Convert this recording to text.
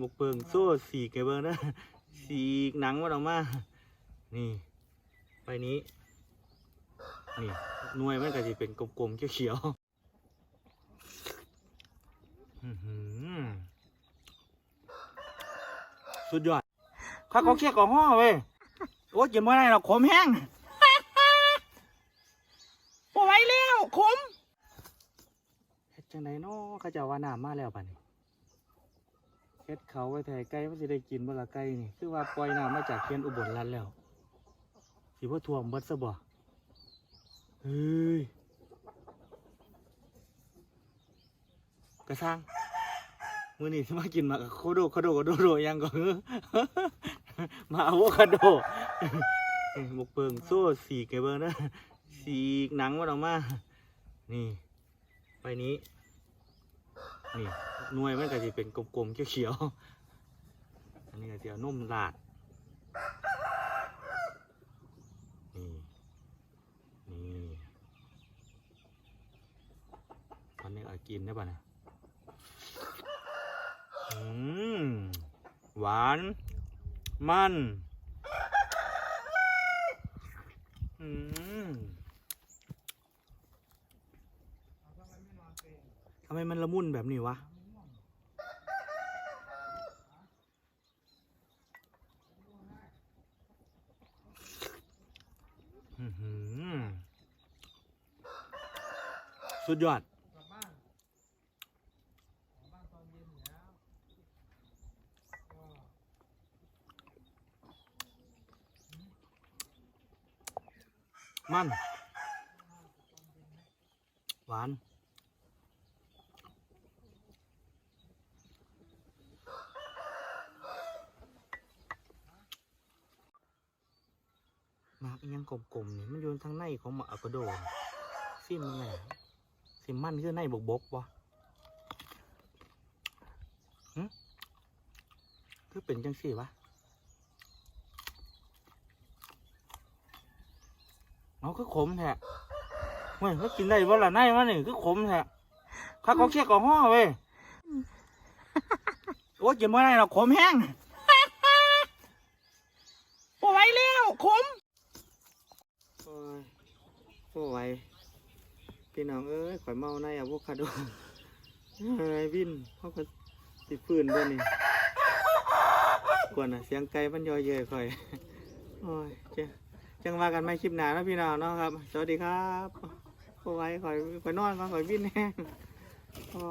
บกเปิงโซ่สีกไกเบิงนะสีหนังมันออกมา นี่ไปนี้ นี่หน่วยมันก็จะเป็นกลมๆเขียวๆสุดยอดข้าก็เคียกของห้อเว้ย โอ้ยกินไม่ได้หรอกขมแห้งโอ้ไหวแล้วขมเฮ็ดจังไดเนาะเขาจะว่าน้ำมาแล้วป่ะนี่ เฮ็ดเขาไว้ถ่ายไก่มันสิได้กินบ่ละไก่นี่ คือว่าปล่อยน้ำมาจากเขื่อนอุบลรัฐแล้วสิบ่ท่วมเบิดซะบ่เฮ้ยกระซังมือนี้มากินมากโคโดโคโดโคโดโดยังก็คือมาอะโวคาโดบกเปิงโซ่สีกไกเบิงนะสีหนังมันออกมา นี่ ไปนี้ นี่หน่วยมันก็จะเป็นกลมๆเขียวๆอันนี้ก็จะเอานุ่มลาดนี่นี่ตอนนี้เอากินได้ป่ะนะอืมหวาน มันอืม ทำไมมันละมุนแบบนี้วะ สุดยอด มัน หวาน มากอิหยังกลมๆนี่มันอยู่ทางในของหมาอะโวคาโดนี่ซิมมันไงซิมมันคือในบกบกๆวะหึคือเป็นจังสี่วะเอาคือขมแท้เว้ยเขากินได้บ่ล่ะในมันนี่คือขมแท้ข้าก็เคี่ยกของห้อเว้ยโอ้ยกินไม่ได้หรอกขมแห้งโอ้ไหวแล้วขม โอ้ยโอ้ไหวพี่น้องเอ้ยข่อยเมาในอะโวคาโดเฮ้ยวินเขาก็ติดฟืนด้วยนี่กวนอะเสียงไก่มันย่อยเยอะข่อยโอ้ยเจ้าจังว่ากันไม่คลิปหนาแล้วพี่น้องเนาะครับ สวัสดีครับโอ้ไหวข่อยข่อยนอนก่อนข่อยวินแห้งโอ้